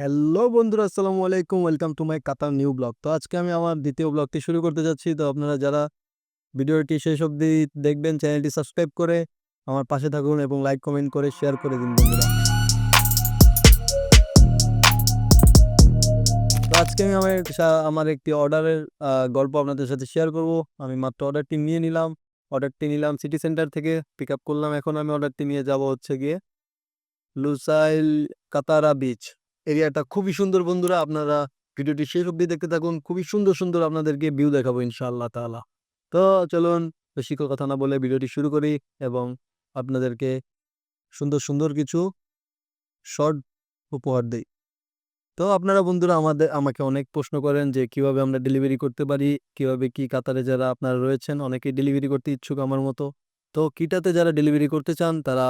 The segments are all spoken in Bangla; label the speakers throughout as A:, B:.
A: হ্যালো বন্ধুরা, আসসালামু আলাইকুম। Welcome to my Qatar new blog তো আজকে আমি আমার দ্বিতীয় ব্লগটি শুরু করতে যাচ্ছি। তো আপনারা যারা ভিডিওটি শেষ অবধি দেখবেন, চ্যানেলটি সাবস্ক্রাইব করে আমার পাশে থাকুন এবং লাইক কমেন্ট করে শেয়ার করে দিন, বন্ধুরা। তো আজকে আমি আমার আমার একটি অর্ডারের গল্প আপনাদের সাথে শেয়ার করব। আমি মাত্র অর্ডারটি নিয়ে নিলাম। অর্ডারটি নিলাম সিটি সেন্টার থেকে। পিক আপ করলাম। এখন আমি অর্ডারটি নিয়ে যাব হচ্ছে গিয়ে লুসাইল কাতারা বিচ এরিয়াটা খুবই সুন্দর বন্ধুরা। আপনারা ভিডিওটি শেষ অবধি দেখতে থাকুন। খুবই সুন্দর সুন্দর আপনাদেরকে ভিউ দেখাবো ইনশাআল্লাহ তাআলা। তো চলুন বেশি কথা না বলে ভিডিওটি শুরু করি এবং আপনাদেরকে সুন্দর সুন্দর কিছু শর্ট উপহার দেই। তো আপনারা বন্ধুরা আমাদের, আমাকে অনেক প্রশ্ন করেন যে কীভাবে আমরা ডেলিভারি করতে পারি, কীভাবে কি কাতারে যারা আপনারা রয়েছেন, অনেকেই ডেলিভারি করতে ইচ্ছুক আমার মতো। তো কিটাতে যারা ডেলিভারি করতে চান, তারা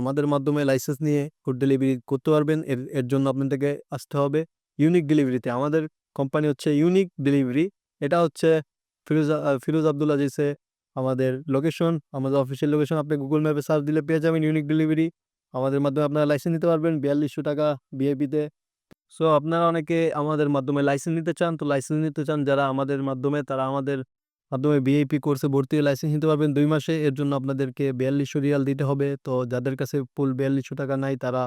A: আমাদের মাধ্যমে লাইসেন্স নিয়ে ফুড ডেলিভারি করতে পারবেন। এর এর জন্য আপনাদেরকে আসতে হবে ইউনিক ডেলিভারিতে আমাদের কোম্পানি হচ্ছে ইউনিক ডেলিভারি এটা হচ্ছে ফিরোজ ফিরোজ আব্দুল আজিজে আমাদের লোকেশন আমাদের অফিসিয়াল লোকেশন আপনি গুগল ম্যাপে সার্চ দিলে পেয়ে যাবেন ইউনিক ডেলিভারি আমাদের মাধ্যমে আপনারা লাইসেন্স নিতে পারবেন বিয়াল্লিশশো টাকা বিএপিতে সো আপনারা অনেকে আমাদের মাধ্যমে লাইসেন্স নিতে চান। তো লাইসেন্স নিতে চান যারা আমাদের মাধ্যমে, তারা আমাদের মাধ্যমে বিএপি কোর্সে ভর্তি লাইসেন্স নিতে পারবেন। দুই মাসে। এর জন্য আপনাদেরকে বিয়াল্লিশশো রিয়াল দিতে হবে। তো যাদের কাছে ফুল বিয়াল্লিশশো টাকা নাই, তারা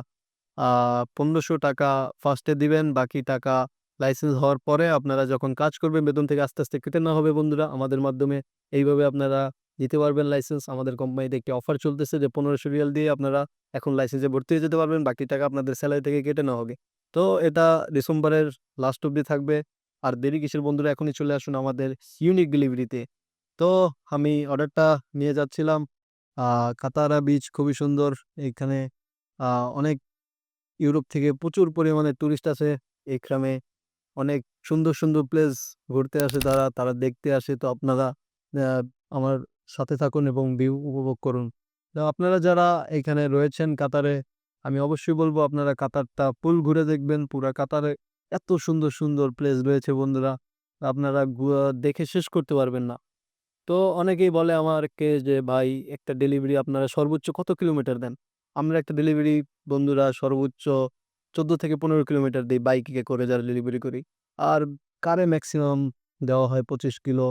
A: পনেরোশো টাকা ফার্স্টে দিবেন। বাকি টাকা লাইসেন্স হওয়ার পরে আপনারা যখন কাজ করবেন, বেতন থেকে আস্তে আস্তে কেটে নেওয়া হবে বন্ধুরা। আমাদের মাধ্যমে এইভাবে আপনারা দিতে পারবেন লাইসেন্স আমাদের কোম্পানিতে একটি অফার চলতেছে যে পনেরোশো রিয়াল দিয়ে আপনারা এখন লাইসেন্সে ভর্তি হয়ে যেতে পারবেন। বাকি টাকা আপনাদের স্যালারি থেকে কেটে নেওয়া হবে। তো এটা ডিসেম্বরের লাস্ট অবধি থাকবে। আর দেরি কিসের বন্ধুরা? এখনই চলে আসুন আমাদের ইউনিক ডেলিভারিতে তো। আমি অর্ডারটা নিয়ে যাচ্ছিলাম। কাতারা বিচ খুবই সুন্দর। এখানে অনেক ইউরোপ থেকে প্রচুর পরিমাণে টুরিস্ট আসে। এখানে অনেক সুন্দর সুন্দর প্লেস ঘুরতে আসে তারা তারা দেখতে আসে। তো আপনারা আমার সাথে থাকুন এবং ভিউ উপভোগ করুন। তো আপনারা যারা এখানে রয়েছেন কাতারে, আমি অবশ্যই বলব আপনারা কাতারটা ফুল ঘুরে দেখবেন। পুরা কাতারে এত সুন্দর সুন্দর প্লেস রয়েছে বন্ধুরা। আপনারা দেখে শেষ করতে পারবেন না। তো অনেকেই বলে আমাকে যে, ভাই, একটা ডেলিভারি আপনারা সর্বোচ্চ কত কিলোমিটার দেন? আমরা একটা ডেলিভারি বন্ধুরা সর্বোচ্চ চোদ্দ থেকে পনেরো কিলোমিটার দিই বাইকে করে যারা ডেলিভারি করি। আর কারে ম্যাক্সিমাম দেওয়া হয় পঁচিশ কিলো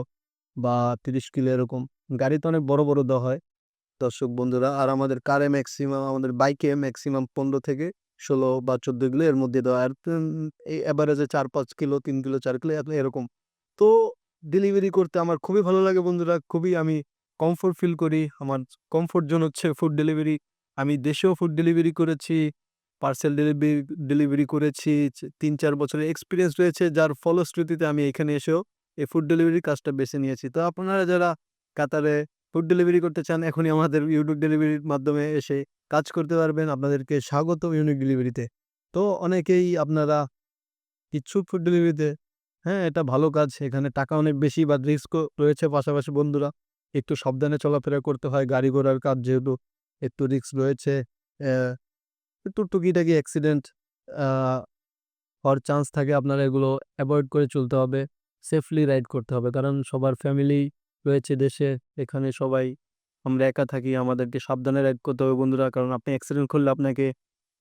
A: বা তিরিশ কিলো এরকম। গাড়িতে অনেক বড় বড় দেওয়া হয়। দর্শক বন্ধুরা, আর আমাদের কারে ম্যাক্সিমাম আমাদের বাইকে ম্যাক্সিমাম পনেরো থেকে ষোলো বা চোদ্দ কিলো এর মধ্যে দেওয়া। আর এই অ্যাভারেজে চার, পাঁচ কিলো, তিন কিলো, চার কিলো এরকম। তো ডেলিভারি করতে আমার খুবই ভালো লাগে বন্ধুরা। খুবই আমি কমফোর্ট ফিল করি। আমার কমফোর্ট জোন হচ্ছে ফুড ডেলিভারি আমি দেশেও ফুড ডেলিভারি করেছি পার্সেল ডেলিভারি ডেলিভারি করেছি। তিন, চার বছরের এক্সপিরিয়েন্স রয়েছে, যার ফলশ্রুতিতে আমি এখানে এসেও এই ফুড ডেলিভারি কাজটা বেছে নিয়েছি। তো আপনারা যারা কাতারে ফুড ডেলিভারি করতে চান, এখনই আমাদের ইউটিউব ডেলিভারির মাধ্যমে এসে কাজ করতে পারবেন। আপনাদেরকে স্বাগত ইউনিক ডেলিভারিতে তো। অনেকেই আপনারা ইচ্ছুক ফুড ডেলিভারিতে হ্যাঁ এটা ভালো কাজ, এখানে টাকা অনেক বেশি বা রিস্কও রয়েছে পাশাপাশি বন্ধুরা। একটু সাবধানে চলাফেরা করতে হয়, গাড়ি ঘোড়ার কাজ যেহেতু একটু রিস্ক রয়েছে একটু টুকিটাকি অ্যাক্সিডেন্ট হওয়ার চান্স থাকে, আপনারা এগুলো অ্যাভয়েড করে চলতে হবে। সেফলি রাইড করতে হবে, কারণ সবার ফ্যামিলি রয়েছে দেশে, এখানে সবাই আমরা একা থাকি, আমাদেরকে সাবধানে রাইড করতে হবে বন্ধুরা। কারণ আপনি অ্যাক্সিডেন্ট করলে আপনাকে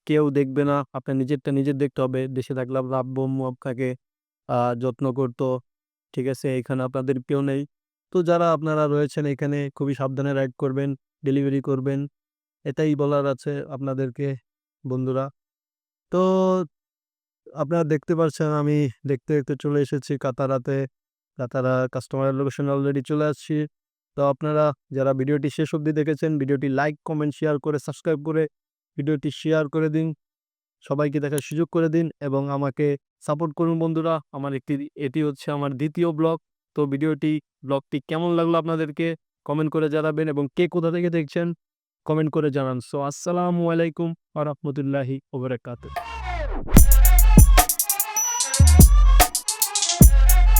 A: কেউ দেখবে না, আপনার নিজেরটা নিজের দেখতে হবে। দেশে থাকলে আপনার আব্বু আম্মু আপনাকে যত্ন করতো, ঠিক আছে? এখানে আপনাদের কেউ নেই। তো যারা আপনারা রয়েছেন এখানে, খুবই সাবধানে রাইড করবেন ডেলিভারি করবেন, এটাই বলার আছে আপনাদেরকে, বন্ধুরা। তো আপনারা দেখতে পাচ্ছেন আমি দেখতে দেখতে চলে এসেছি কাতারাতে। কাতারা কাস্টমারের লোকেশন অলরেডি চলে আসছি। তো আপনারা যারা ভিডিওটি শেষ অবধি দেখেছেন, ভিডিওটি লাইক কমেন্ট শেয়ার করে সাবস্ক্রাইব করে ভিডিওটি শেয়ার করে দিন। সবাইকে দেখার সুযোগ করে দিন এবং আমাকে সাপোর্ট করুন বন্ধুরা। আমার একটি, এটি হচ্ছে আমার দ্বিতীয় ব্লগ তো ভিডিওটি ব্লগটি কেমন লাগল আপনাদেরকে কমেন্ট করে জানাবেন এবং কে কোথা থেকে দেখছেন কমেন্ট করে জানান। সো আসসালামু আলাইকুম আ রহমতুল্লাহি ওবরাকাতুহ